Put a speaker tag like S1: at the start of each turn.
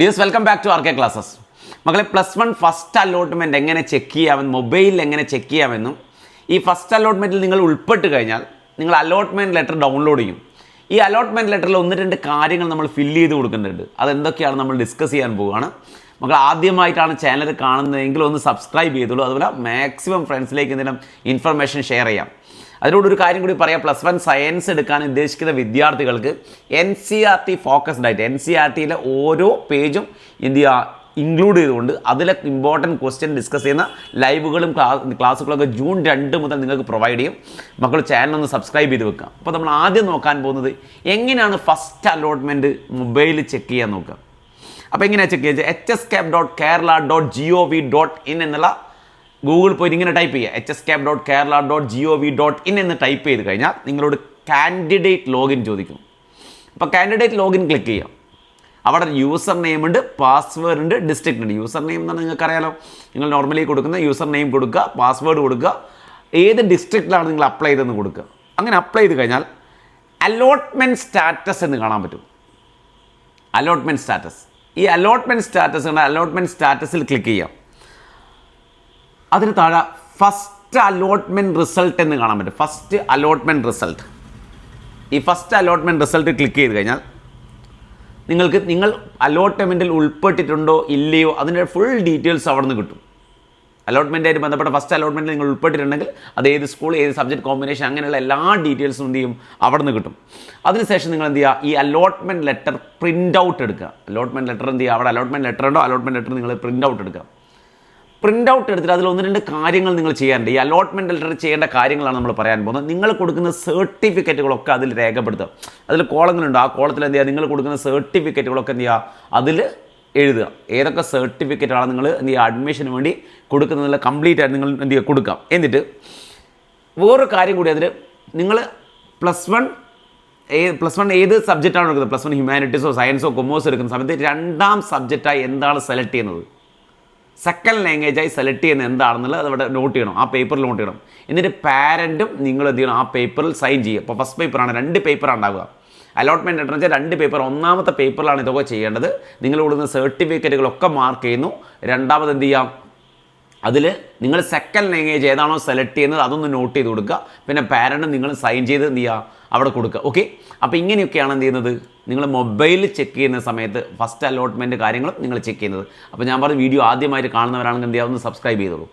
S1: Dears welcome back to R K classes മക്കളെ plus one first allotment എങ്ങനെ check ചെയ്യാമെന്ന് മൊബൈലിൽ എങ്ങനെ ചെക്ക് ചെയ്യാമെന്നും ഈ ഫസ്റ്റ് അലോട്ട്മെന്റിൽ നിങ്ങൾ ഉൾപ്പെട്ട് കഴിഞ്ഞാൽ നിങ്ങൾ അലോട്ട്മെന്റ് ലെറ്റർ ഡൗൺലോഡ് ചെയ്യും. ഈ അലോട്ട്മെന്റ് ലെറ്ററിൽ ഒന്ന് രണ്ട് കാര്യങ്ങൾ നമ്മൾ ഫില്ല് ചെയ്ത് കൊടുക്കുന്നുണ്ട്. അതെന്തൊക്കെയാണ് നമ്മൾ ഡിസ്കസ് ചെയ്യാൻ പോവുകയാണ്. മക്കൾ ആദ്യമായിട്ടാണ് ചാനൽ കാണുന്നതെങ്കിൽ ഒന്ന് സബ്സ്ക്രൈബ് ചെയ്തോളൂ. അതുപോലെ മാക്സിമം ഫ്രണ്ട്സിലേക്ക് എന്തെങ്കിലും ഇൻഫർമേഷൻ ഷെയർ ചെയ്യാം. അതിനോട് ഒരു കാര്യം കൂടി പറയാം. പ്ലസ് വൺ സയൻസ് എടുക്കാൻ ഉദ്ദേശിക്കുന്ന വിദ്യാർത്ഥികൾക്ക് N C R T focused ആയിട്ട് എൻ സി ആർ ടിയിലെ ഓരോ പേജും എന്ത് ചെയ്യുക ഇൻക്ലൂഡ് ചെയ്തുകൊണ്ട് അതിലെ ഇമ്പോർട്ടന്റ് ക്വസ്റ്റ്യൻ ഡിസ്കസ് ചെയ്യുന്ന ലൈവുകളും ക്ലാസ് ക്ലാസ്സുകളൊക്കെ ജൂൺ രണ്ട് മുതൽ നിങ്ങൾക്ക് പ്രൊവൈഡ് ചെയ്യും. മക്കൾ ചാനൽ ഒന്ന് സബ്സ്ക്രൈബ് ചെയ്ത് വെക്കുക. അപ്പോൾ നമ്മൾ ആദ്യം നോക്കാൻ പോകുന്നത് എങ്ങനെയാണ് ഫസ്റ്റ് അലോട്ട്മെന്റ് മൊബൈലിൽ ചെക്ക് ചെയ്യാൻ നോക്കുക. അപ്പോൾ എങ്ങനെയാണ് ചെക്ക് ചെയ്യുക H S cap dot Kerala dot G O V dot in എന്നുള്ള ഗൂഗിൾ പോയി ഇങ്ങനെ ടൈപ്പ് ചെയ്യുക. H S cap dot Kerala dot G O V dot in എന്ന് ടൈപ്പ് ചെയ്ത് കഴിഞ്ഞാൽ നിങ്ങളോട് കാൻഡിഡേറ്റ് ലോഗിൻ ചോദിക്കും. അപ്പോൾ കാൻഡിഡേറ്റ് ലോഗിൻ ക്ലിക്ക് ചെയ്യാം. അവിടെ യൂസർ നെയിം ഉണ്ട് പാസ്വേഡ് ഉണ്ട് ഡിസ്ട്രിക്റ്റ് ഉണ്ട്. യൂസർ നെയിം എന്ന് നിങ്ങൾക്കറിയാലോ നിങ്ങൾ നോർമലി കൊടുക്കുന്ന യൂസർ നെയിം കൊടുക്കുക പാസ്വേഡ് കൊടുക്കുക ഏത് ഡിസ്ട്രിക്റ്റിലാണ് നിങ്ങൾ അപ്ലൈ ചെയ്തതെന്ന് കൊടുക്കുക. അങ്ങനെ അപ്ലൈ ചെയ്ത് കഴിഞ്ഞാൽ അലോട്ട്മെന്റ് സ്റ്റാറ്റസ് എന്ന് കാണാൻ പറ്റും. അലോട്ട്മെന്റ് സ്റ്റാറ്റസ് ഈ അലോട്ട്മെന്റ് സ്റ്റാറ്റസ് കണ്ട അലോട്ട്മെന്റ് സ്റ്റാറ്റസിൽ ക്ലിക്ക് ചെയ്യാം. അതിന് താഴെ ഫസ്റ്റ് അലോട്ട്മെന്റ് റിസൾട്ട് എന്ന് കാണാൻ പറ്റും. ഫസ്റ്റ് അലോട്ട്മെന്റ് റിസൾട്ട് ഈ ഫസ്റ്റ് അലോട്ട്മെന്റ് റിസൾട്ട് ക്ലിക്ക് ചെയ്ത് കഴിഞ്ഞാൽ നിങ്ങൾക്ക് നിങ്ങൾ അലോട്ട്മെന്റിൽ ഉൾപ്പെട്ടിട്ടുണ്ടോ ഇല്ലയോ അതിന്റെ ഫുൾ ഡീറ്റെയിൽസ് അവിടെ നിന്ന് കിട്ടും അലോട്ട്മെന്റായിട്ട് ബന്ധപ്പെട്ട ഫസ്റ്റ് അലോട്ട്മെന്റിൽ നിങ്ങൾ ഉൾപ്പെട്ടിട്ടുണ്ടെങ്കിൽ അത് ഏത് സ്കൂൾ ഏത് സബ്ജക്ട് കോമ്പിനേഷൻ അങ്ങനെയുള്ള എല്ലാ ഡീറ്റെയിൽസും എന്ത് ചെയ്യും? അവിടെ നിന്ന് കിട്ടും. അതിനുശേഷം നിങ്ങൾ എന്ത് ചെയ്യുക? ഈ അലോട്ട്മെന്റ് ലെറ്റർ പ്രിന്റ് ഔട്ട് എടുക്കുക. അലോട്ട്മെന്റ് ലെറ്റർ എന്ത് ചെയ്യുക? അവിടെ അലോട്ട്മെന്റ് ലെറ്റർ ഉണ്ടോ? അലോട്ട്മെന്റ് ലെറ്റർ നിങ്ങൾ പ്രിന്റ് ഔട്ട് എടുക്കുക. പ്രിന്റ് ഔട്ട് എടുത്തിട്ട് അതിൽ ഒന്ന് രണ്ട് കാര്യങ്ങൾ നിങ്ങൾ ചെയ്യാറുണ്ട്. ഈ അലോട്ട്മെന്റ് ലെറ്റർ ചെയ്യേണ്ട കാര്യങ്ങളാണ് നമ്മൾ പറയാൻ പോകുന്നത്. നിങ്ങൾ കൊടുക്കുന്ന സർട്ടിഫിക്കറ്റുകളൊക്കെ അതിൽ രേഖപ്പെടുത്തുക. അതിൽ കോളങ്ങളുണ്ട് ആ കോളത്തിൽ എന്ത് ചെയ്യുക? നിങ്ങൾ കൊടുക്കുന്ന സർട്ടിഫിക്കറ്റുകളൊക്കെ എന്ത് ചെയ്യുക? അതിൽ എഴുതുക. ഏതൊക്കെ സർട്ടിഫിക്കറ്റാണ് നിങ്ങൾ എന്ത് ചെയ്യുക? അഡ്മിഷന് വേണ്ടി കൊടുക്കുന്നതിൽ കംപ്ലീറ്റ് ആയിട്ട് നിങ്ങൾ എന്ത് ചെയ്യുക? കൊടുക്കാം എന്നിട്ട് വേറൊരു കാര്യം കൂടി അതിൽ നിങ്ങൾ പ്ലസ് വൺ ഏത് പ്ലസ് വൺ ഏത് സബ്ജക്റ്റാണ് എടുക്കുന്നത്? പ്ലസ് വൺ ഹ്യൂമാനിറ്റീസോ സയൻസോ കൊമേഴ്സോ എടുക്കുന്ന സമയത്ത് രണ്ടാം സബ്ജക്റ്റായി എന്താണ് സെലക്ട് ചെയ്യുന്നത്? സെക്കൻഡ് ലാംഗ്വേജായി സെലക്ട് ചെയ്യുന്നത് എന്താണെന്നുള്ളത് അവിടെ നോട്ട് ചെയ്യണം. ആ പേപ്പറിൽ നോട്ട് ചെയ്യണം. എന്നിട്ട് പാരന്റും നിങ്ങൾ എന്ത് ചെയ്യണം? ആ പേപ്പറിൽ സൈൻ ചെയ്യുക. അപ്പോൾ ഫസ്റ്റ് പേപ്പറാണ് രണ്ട് പേപ്പറാണ് ഉണ്ടാവുക. അലോട്ട്മെന്റ് എന്ന് വെച്ചാൽ രണ്ട് പേപ്പർ ഒന്നാമത്തെ പേപ്പറിലാണ് ഇതൊക്കെ ചെയ്യേണ്ടത്. നിങ്ങൾ കൊടുക്കുന്ന സർട്ടിഫിക്കറ്റുകളൊക്കെ മാർക്ക് ചെയ്യുന്നു. രണ്ടാമത് എന്ത് ചെയ്യാം? അതിൽ നിങ്ങൾ സെക്കൻഡ് ലാംഗ്വേജ് ഏതാണോ സെലക്ട് ചെയ്യുന്നത് അതൊന്ന് നോട്ട് ചെയ്ത് കൊടുക്കുക. പിന്നെ പാരന്റും നിങ്ങൾ സൈൻ ചെയ്ത് എന്ത് ചെയ്യുക? അവിടെ കൊടുക്കുക. ഓക്കെ അപ്പോൾ ഇങ്ങനെയൊക്കെയാണ് എന്ത് ചെയ്യുന്നത്? നിങ്ങൾ മൊബൈലിൽ ചെക്ക് ചെയ്യുന്ന സമയത്ത് ഫസ്റ്റ് അലോട്ട്മെന്റ് കാര്യങ്ങളും നിങ്ങൾ ചെക്ക് ചെയ്യുന്നത്. അപ്പോൾ ഞാൻ പറഞ്ഞ വീഡിയോ ആദ്യമായിട്ട് കാണുന്നവരാണെങ്കിൽ എന്ത് ചെയ്യാവുന്ന സബ്സ്ക്രൈബ് ചെയ്തോളൂ.